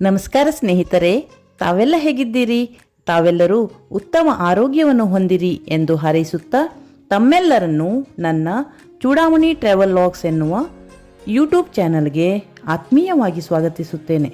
ನಮಸ್ಕಾರ ಸ್ನೇಹಿತರೆ, ತಾವೆಲ್ಲ ಹೇಗಿದ್ದೀರಿ? ತಾವೆಲ್ಲರೂ ಉತ್ತಮ ಆರೋಗ್ಯವನ್ನು ಹೊಂದಿರಿ ಎಂದು ಹಾರೈಸುತ್ತಾ ತಮ್ಮೆಲ್ಲರನ್ನು ನನ್ನ ಚೂಡಾಮಣಿ ಟ್ರಾವೆಲ್ ಲಾಗ್ಸ್ ಎನ್ನುವ ಯೂಟ್ಯೂಬ್ ಚಾನಲ್ಗೆ ಆತ್ಮೀಯವಾಗಿ ಸ್ವಾಗತಿಸುತ್ತೇನೆ.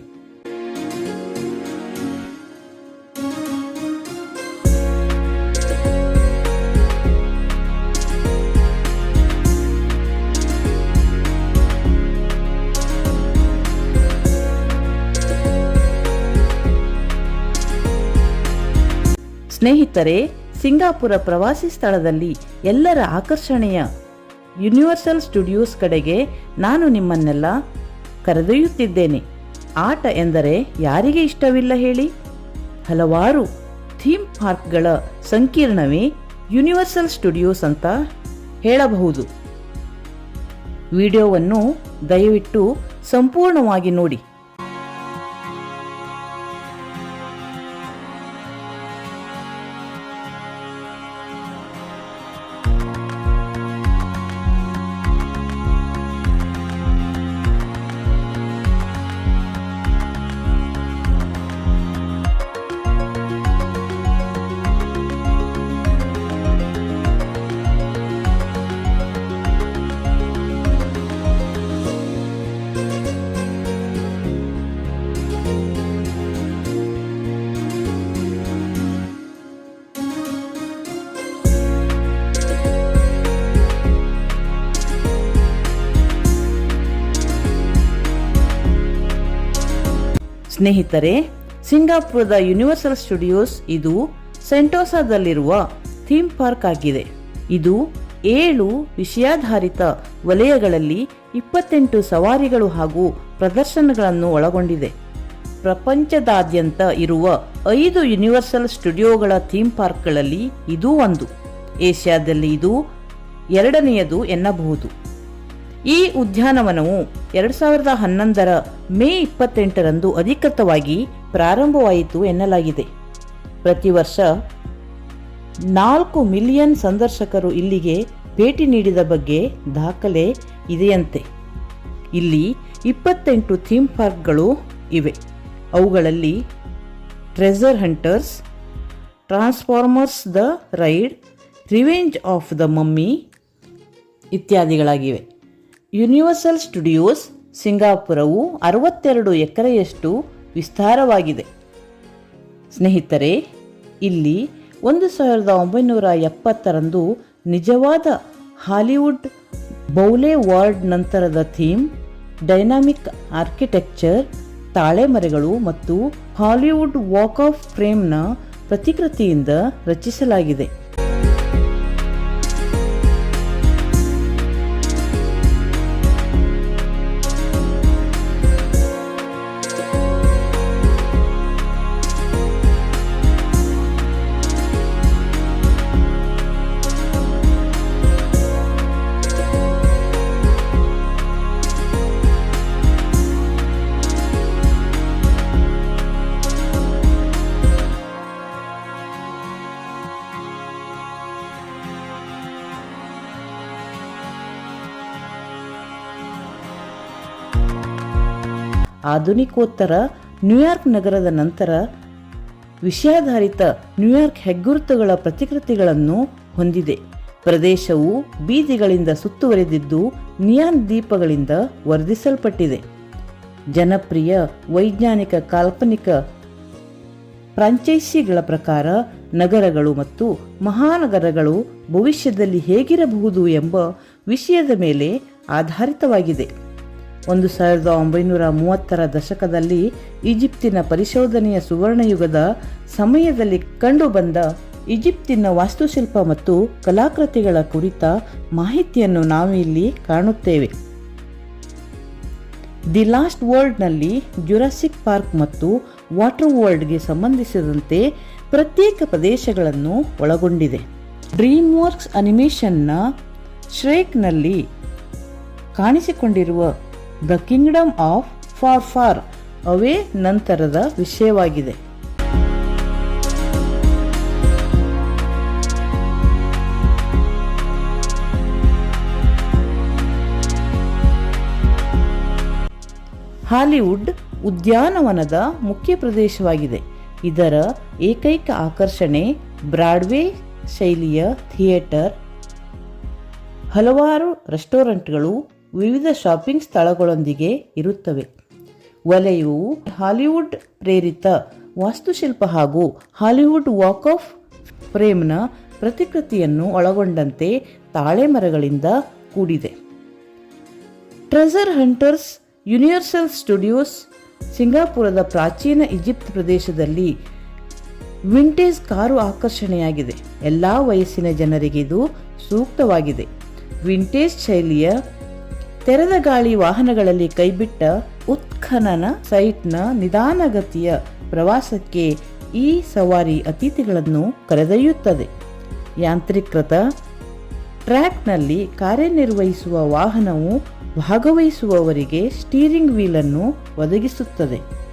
ಸ್ನೇಹಿತರೆ, ಸಿಂಗಾಪುರ ಪ್ರವಾಸಿ ಸ್ಥಳದಲ್ಲಿ ಎಲ್ಲರ ಆಕರ್ಷಣೆಯ ಯೂನಿವರ್ಸಲ್ ಸ್ಟುಡಿಯೋಸ್ ಕಡೆಗೆ ನಾನು ನಿಮ್ಮನ್ನೆಲ್ಲ ಕರೆದೊಯ್ಯುತ್ತಿದ್ದೇನೆ. ಆಟ ಎಂದರೆ ಯಾರಿಗೆ ಇಷ್ಟವಿಲ್ಲ ಹೇಳಿ? ಹಲವಾರು ಥೀಮ್ ಪಾರ್ಕ್ಗಳ ಸಂಕೀರ್ಣವೇ ಯೂನಿವರ್ಸಲ್ ಸ್ಟುಡಿಯೋಸ್ ಅಂತ ಹೇಳಬಹುದು. ವಿಡಿಯೋವನ್ನು ದಯವಿಟ್ಟು ಸಂಪೂರ್ಣವಾಗಿ ನೋಡಿ. ಸ್ನೇಹಿತರೆ, ಸಿಂಗಾಪುರದ ಯೂನಿವರ್ಸಲ್ ಸ್ಟುಡಿಯೋಸ್ ಇದು ಸೆಂಟೋಸಾದಲ್ಲಿರುವ ಥೀಮ್ ಪಾರ್ಕ್ ಆಗಿದೆ. ಇದು ಏಳು ವಿಷಯಾಧಾರಿತ ವಲಯಗಳಲ್ಲಿ ಇಪ್ಪತ್ತೆಂಟು ಸವಾರಿಗಳು ಹಾಗೂ ಪ್ರದರ್ಶನಗಳನ್ನು ಒಳಗೊಂಡಿದೆ. ಪ್ರಪಂಚದಾದ್ಯಂತ ಇರುವ ಐದು ಯೂನಿವರ್ಸಲ್ ಸ್ಟುಡಿಯೋಗಳ ಥೀಮ್ ಪಾರ್ಕ್ಗಳಲ್ಲಿ ಇದೂ ಒಂದು. ಏಷ್ಯಾದಲ್ಲಿ ಇದು ಎರಡನೆಯದು ಎನ್ನಬಹುದು. ಈ ಉದ್ಯಾನವನವು ಎರಡು ಸಾವಿರದ ಹನ್ನೊಂದರ ಮೇ ಇಪ್ಪತ್ತೆಂಟರಂದು ಅಧಿಕೃತವಾಗಿ ಪ್ರಾರಂಭವಾಯಿತು ಎನ್ನಲಾಗಿದೆ. ಪ್ರತಿ ವರ್ಷ ನಾಲ್ಕು ಮಿಲಿಯನ್ ಸಂದರ್ಶಕರು ಇಲ್ಲಿಗೆ ಭೇಟಿ ನೀಡಿದ ಬಗ್ಗೆ ದಾಖಲೆ ಇದೆಯಂತೆ. ಇಲ್ಲಿ ಇಪ್ಪತ್ತೆಂಟು ಥೀಮ್ ಪಾರ್ಕ್ಗಳು ಇವೆ. ಅವುಗಳಲ್ಲಿ treasure hunters, transformers the ride, revenge of the mummy ಇತ್ಯಾದಿಗಳಾಗಿವೆ. Universal studios ಸಿಂಗಾಪುರವು ಅರವತ್ತೆರಡು ಎಕರೆಯಷ್ಟು ವಿಸ್ತಾರವಾಗಿದೆ. ಸ್ನೇಹಿತರೆ, ಇಲ್ಲಿ ಒಂದು ಸಾವಿರದ ಒಂಬೈನೂರ ಎಪ್ಪತ್ತರಂದು ನಿಜವಾದ ಹಾಲಿವುಡ್ ಬೌಲೆ ವಾರ್ಡ್ ನಂತರದ ಥೀಮ್, ಡೈನಾಮಿಕ್ ಆರ್ಕಿಟೆಕ್ಚರ್, ತಾಳೆಮರೆಗಳು ಮತ್ತು ಹಾಲಿವುಡ್ ವಾಕ್ ಆಫ್ ಫ್ರೇಮ್ನ ಪ್ರತಿಕೃತಿಯಿಂದ ರಚಿಸಲಾಗಿದೆ. ಆಧುನಿಕೋತ್ತರ ನ್ಯೂಯಾರ್ಕ್ ನಗರದ ನಂತರ ವಿಷಯಾಧಾರಿತ ನ್ಯೂಯಾರ್ಕ್ ಹೆಗ್ಗುರುತುಗಳ ಪ್ರತಿಕೃತಿಗಳನ್ನು ಹೊಂದಿದೆ. ಪ್ರದೇಶವು ಬೀದಿಗಳಿಂದ ಸುತ್ತುವರೆದಿದ್ದು ನಿಯಾನ್ ದೀಪಗಳಿಂದ ವರ್ಧಿಸಲ್ಪಟ್ಟಿದೆ. ಜನಪ್ರಿಯ ವೈಜ್ಞಾನಿಕ ಕಾಲ್ಪನಿಕ ಫ್ರಾಂಚೈಸಿಗಳ ಪ್ರಕಾರ ನಗರಗಳು ಮತ್ತು ಮಹಾನಗರಗಳು ಭವಿಷ್ಯದಲ್ಲಿ ಹೇಗಿರಬಹುದು ಎಂಬ ವಿಷಯದ ಮೇಲೆ ಆಧಾರಿತವಾಗಿದೆ. ಒಂದು ಸಾವಿರದ ಒಂಬೈನೂರ ಮೂವತ್ತರ ದಶಕದಲ್ಲಿ ಈಜಿಪ್ತಿನ ಪರಿಶೋಧನೆಯ ಸುವರ್ಣಯುಗದ ಸಮಯದಲ್ಲಿ ಕಂಡುಬಂದ ಈಜಿಪ್ತಿನ ವಾಸ್ತುಶಿಲ್ಪ ಮತ್ತು ಕಲಾಕೃತಿಗಳ ಕುರಿತ ಮಾಹಿತಿಯನ್ನು ನಾವು ಇಲ್ಲಿ ಕಾಣುತ್ತೇವೆ. ದಿ ಲಾಸ್ಟ್ ವರ್ಲ್ಡ್ನಲ್ಲಿ ಜುರಾಸಿಕ್ ಪಾರ್ಕ್ ಮತ್ತು ವಾಟರ್ ವರ್ಲ್ಡ್ಗೆ ಸಂಬಂಧಿಸಿದಂತೆ ಪ್ರತ್ಯೇಕ ಪ್ರದೇಶಗಳನ್ನು ಒಳಗೊಂಡಿದೆ. ಡ್ರೀಮ್ ವರ್ಕ್ಸ್ ಅನಿಮೇಷನ್ನ ಶ್ರೇಕ್ನಲ್ಲಿ ಕಾಣಿಸಿಕೊಂಡಿರುವ the kingdom of far far away ನಂತರದ ವಿಷಯವಾಗಿದೆ. ಹಾಲಿವುಡ್ ಉದ್ಯಾನವನದ ಮುಖ್ಯ ಪ್ರದೇಶವಾಗಿದೆ. ಇದರ ಏಕೈಕ ಆಕರ್ಷಣೆ ಬ್ರಾಡ್ವೇ ಶೈಲಿಯ ಥಿಯೇಟರ್. ಹಲವಾರು ರೆಸ್ಟೋರೆಂಟ್ಗಳು ವಿವಿಧ ಶಾಪಿಂಗ್ ಸ್ಥಳಗಳೊಂದಿಗೆ ಇರುತ್ತವೆ. ವಲಯವು ಹಾಲಿವುಡ್ ಪ್ರೇರಿತ ವಾಸ್ತುಶಿಲ್ಪ ಹಾಗೂ ಹಾಲಿವುಡ್ ವಾಕ್ ಆಫ್ ಫ್ರೇಮ್ನ ಪ್ರತಿಕೃತಿಯನ್ನು ಒಳಗೊಂಡಂತೆ ತಾಳೆ ಮರಗಳಿಂದ ಕೂಡಿದೆ. ಟ್ರೆಸರ್ ಹಂಟರ್ಸ್ ಯೂನಿವರ್ಸಲ್ ಸ್ಟುಡಿಯೋಸ್ ಸಿಂಗಾಪುರದ ಪ್ರಾಚೀನ ಈಜಿಪ್ಟ್ ಪ್ರದೇಶದಲ್ಲಿ ವಿಂಟೇಜ್ ಕಾರು ಆಕರ್ಷಣೆಯಾಗಿದೆ. ಎಲ್ಲ ವಯಸ್ಸಿನ ಜನರಿಗೆ ಇದು ಸೂಕ್ತವಾಗಿದೆ. ವಿಂಟೇಜ್ ಶೈಲಿಯ ತೆರೆದ ಗಾಳಿ ವಾಹನಗಳಲ್ಲಿ ಕೈಬಿಟ್ಟ ಉತ್ಖನನ ಸೈಟ್ನ ನಿಧಾನಗತಿಯ ಪ್ರವಾಸಕ್ಕೆ ಈ ಸವಾರಿ ಅತಿಥಿಗಳನ್ನು ಕರೆದೊಯ್ಯುತ್ತದೆ. ಯಾಂತ್ರೀಕೃತ ಟ್ರ್ಯಾಕ್ನಲ್ಲಿ ಕಾರ್ಯನಿರ್ವಹಿಸುವ ವಾಹನವು ಭಾಗವಹಿಸುವವರಿಗೆ ಸ್ಟೀರಿಂಗ್ ವೀಲನ್ನು ಒದಗಿಸುತ್ತದೆ.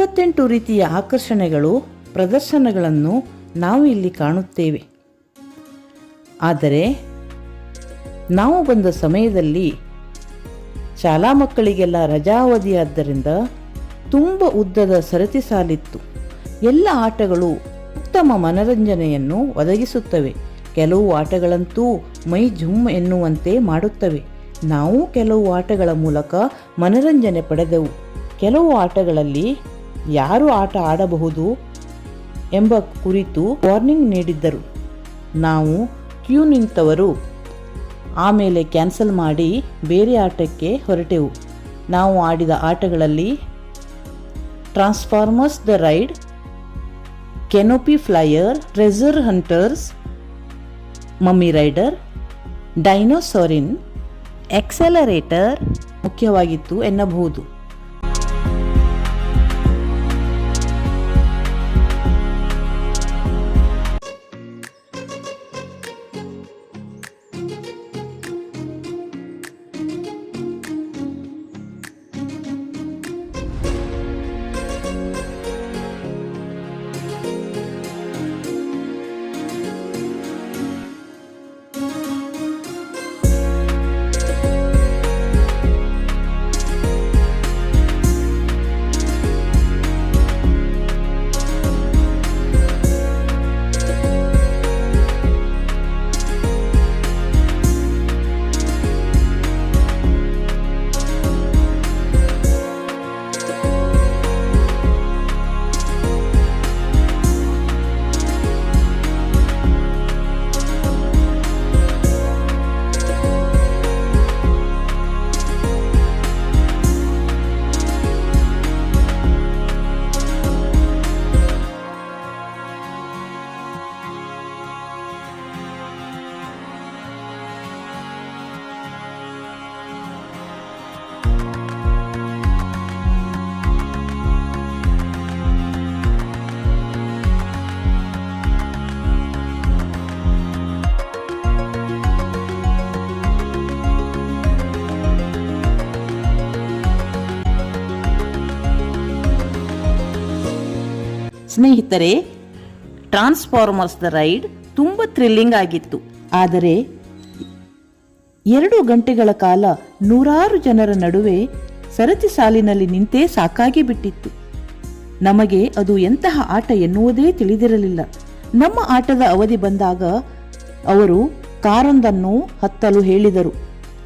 ಇಪ್ಪತ್ತೆಂಟು ರೀತಿಯ ಆಕರ್ಷಣೆಗಳು, ಪ್ರದರ್ಶನಗಳನ್ನು ನಾವು ಇಲ್ಲಿ ಕಾಣುತ್ತೇವೆ. ಆದರೆ, ನಾವು ಬಂದ ಸಮಯದಲ್ಲಿ ಶಾಲಾ ಮಕ್ಕಳಿಗೆಲ್ಲ ರಜಾವಧಿಯಾದ್ದರಿಂದ ತುಂಬ ಉದ್ದದ ಸರತಿ ಸಾಲಿತ್ತು. ಎಲ್ಲ ಆಟಗಳು ಉತ್ತಮ ಮನರಂಜನೆಯನ್ನು ಒದಗಿಸುತ್ತವೆ. ಕೆಲವು ಆಟಗಳಂತೂ ಮೈ ಜುಮ್ ಎನ್ನುವಂತೆ ಮಾಡುತ್ತವೆ. ನಾವು ಕೆಲವು ಆಟಗಳ ಮೂಲಕ ಮನರಂಜನೆ ಪಡೆದೆವು. ಕೆಲವು ಆಟಗಳಲ್ಲಿ ಯಾರು ಆಟ ಆಡಬಹುದು ಎಂಬ ಕುರಿತು ವಾರ್ನಿಂಗ್ ನೀಡಿದ್ದರು. ನಾವು ಕ್ಯೂ ನಿಂತವರು. ಆಮೇಲೆ ಕ್ಯಾನ್ಸಲ್ ಮಾಡಿ ಬೇರೆ ಆಟಕ್ಕೆ ಹೊರಟೆವು. ನಾವು ಆಡಿದ ಆಟಗಳಲ್ಲಿ transformers the ride, canopy flyer treasure hunters, mummy rider, Dino Soarin, accelerator ಮುಖ್ಯವಾಗಿತ್ತು ಎನ್ನಬಹುದು. ಸ್ನೇಹಿತರೆ ಟ್ರಾನ್ಸ್ಫಾರ್ಮರ್ಸ್ ದ ರೈಡ್ ತುಂಬ ಥ್ರಿಲ್ಲಿಂಗ್ ಆಗಿತ್ತು. ಆದರೆ, ಎರಡು ಗಂಟೆಗಳ ಕಾಲ ನೂರಾರು ಜನರ ನಡುವೆ ಸರತಿ ಸಾಲಿನಲ್ಲಿ ನಿಂತೇ ಸಾಕಾಗಿ ಬಿಟ್ಟಿತ್ತು. ನಮಗೆ ಅದು ಎಂತಹ ಆಟ ಎನ್ನುವುದೇ ತಿಳಿದಿರಲಿಲ್ಲ. ನಮ್ಮ ಆಟದ ಅವಧಿ ಬಂದಾಗ ಅವರು ಕಾರೊಂದನ್ನು ಹತ್ತಲು ಹೇಳಿದರು.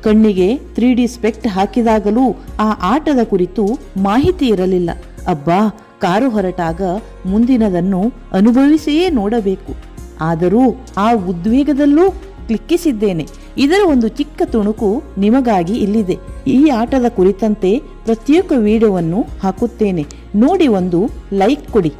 ಕಣ್ಣಿಗೆ ತ್ರೀ ಡಿ ಸ್ಪೆಕ್ಟ್ ಹಾಕಿದಾಗಲೂ ಆ ಆಟದ ಕುರಿತು ಮಾಹಿತಿ ಇರಲಿಲ್ಲ. ಅಬ್ಬಾ ಕಾರು ಹೊರಟಾಗ ಮುಂದಿನದನ್ನು ಅನುಭವಿಸಿಯೇ ನೋಡಬೇಕು. ಆದರೂ ಆ ಉದ್ವೇಗದಲ್ಲೂ ಕ್ಲಿಕ್ಕಿಸಿದ್ದೇನೆ. ಇದರ ಒಂದು ಚಿಕ್ಕ ತುಣುಕು ನಿಮಗಾಗಿ ಇಲ್ಲಿದೆ. ಈ ಆಟದ ಕುರಿತಂತೆ ಪ್ರತ್ಯೇಕ ವಿಡಿಯೋವನ್ನು ಹಾಕುತ್ತೇನೆ. ನೋಡಿ ಒಂದು ಲೈಕ್ ಕೊಡಿ.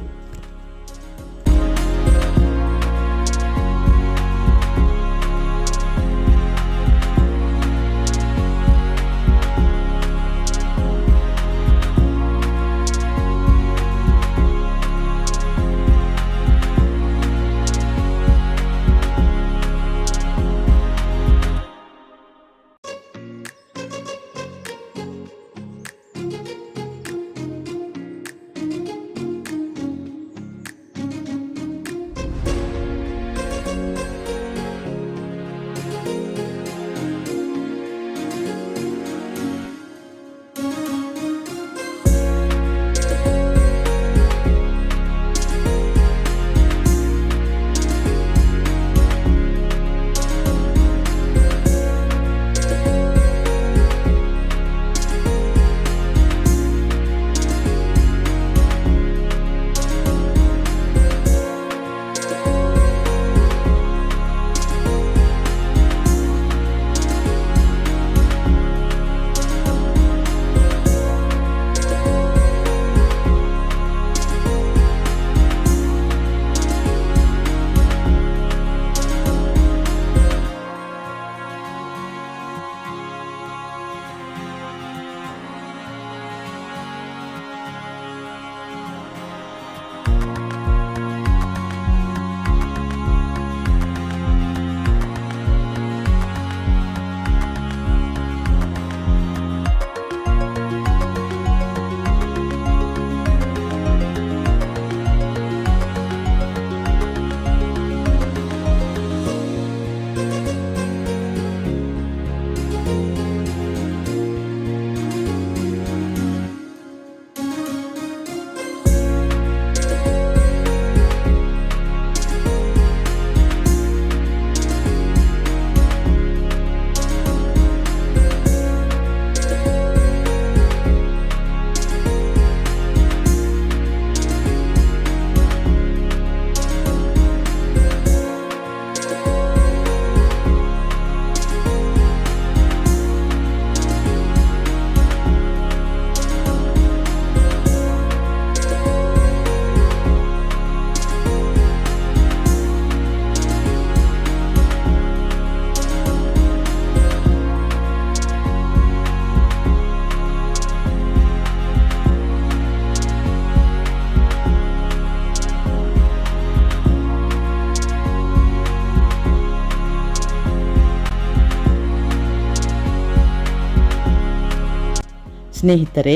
ಸ್ನೇಹಿತರೆ,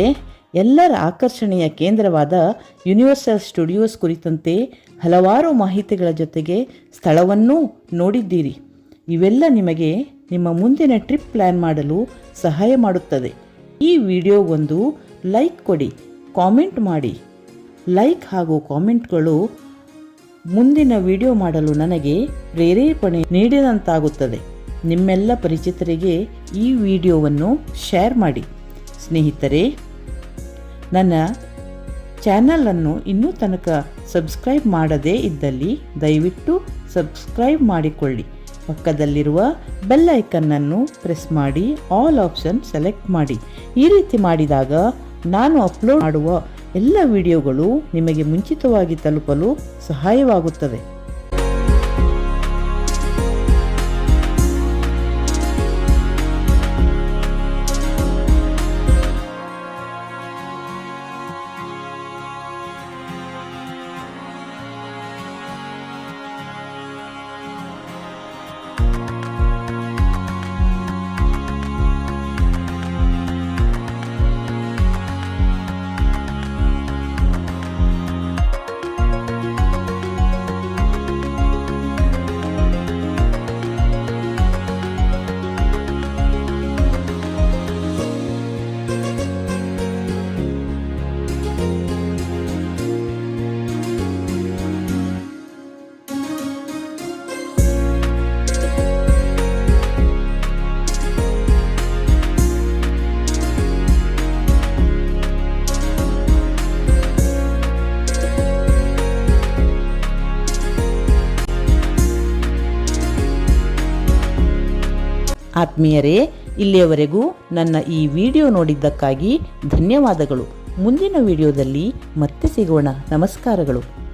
ಎಲ್ಲರ ಆಕರ್ಷಣೆಯ ಕೇಂದ್ರವಾದ ಯೂನಿವರ್ಸಲ್ ಸ್ಟುಡಿಯೋಸ್ ಕುರಿತಂತೆ ಹಲವಾರು ಮಾಹಿತಿಗಳ ಜೊತೆಗೆ ಸ್ಥಳವನ್ನೂ ನೋಡಿದ್ದೀರಿ. ಇವೆಲ್ಲ ನಿಮಗೆ ನಿಮ್ಮ ಮುಂದಿನ ಟ್ರಿಪ್ ಪ್ಲ್ಯಾನ್ ಮಾಡಲು ಸಹಾಯ ಮಾಡುತ್ತದೆ. ಈ ವಿಡಿಯೋಗೊಂದು ಲೈಕ್ ಕೊಡಿ, ಕಾಮೆಂಟ್ ಮಾಡಿ. ಲೈಕ್ ಹಾಗೂ ಕಾಮೆಂಟ್ಗಳು ಮುಂದಿನ ವಿಡಿಯೋ ಮಾಡಲು ನನಗೆ ಪ್ರೇರೇಪಣೆ ನೀಡಿದಂತಾಗುತ್ತದೆ. ನಿಮ್ಮೆಲ್ಲ ಪರಿಚಿತರಿಗೆ ಈ ವಿಡಿಯೋವನ್ನು ಶೇರ್ ಮಾಡಿ. ಸ್ನೇಹಿತರೆ, ನನ್ನ ಚಾನಲನ್ನು ಇನ್ನೂ ತನಕ ಸಬ್ಸ್ಕ್ರೈಬ್ ಮಾಡದೇ ಇದ್ದಲ್ಲಿ ದಯವಿಟ್ಟು ಸಬ್ಸ್ಕ್ರೈಬ್ ಮಾಡಿಕೊಳ್ಳಿ. ಪಕ್ಕದಲ್ಲಿರುವ ಬೆಲ್ ಐಕನ್ನನ್ನು ಪ್ರೆಸ್ ಮಾಡಿ, ಆಲ್ ಆಪ್ಷನ್ ಸೆಲೆಕ್ಟ್ ಮಾಡಿ. ಈ ರೀತಿ ಮಾಡಿದಾಗ ನಾನು ಅಪ್ಲೋಡ್ ಮಾಡುವ ಎಲ್ಲ ವಿಡಿಯೋಗಳು ನಿಮಗೆ ಮುಂಚಿತವಾಗಿ ತಲುಪಲು ಸಹಾಯವಾಗುತ್ತದೆ. ಆತ್ಮೀಯರೇ ಇಲ್ಲಿಯವರೆಗೂ ನನ್ನ ಈ ವಿಡಿಯೋ ನೋಡಿದ್ದಕ್ಕಾಗಿ ಧನ್ಯವಾದಗಳು. ಮುಂದಿನ ವಿಡಿಯೋದಲ್ಲಿ ಮತ್ತೆ ಸಿಗೋಣ. ನಮಸ್ಕಾರಗಳು.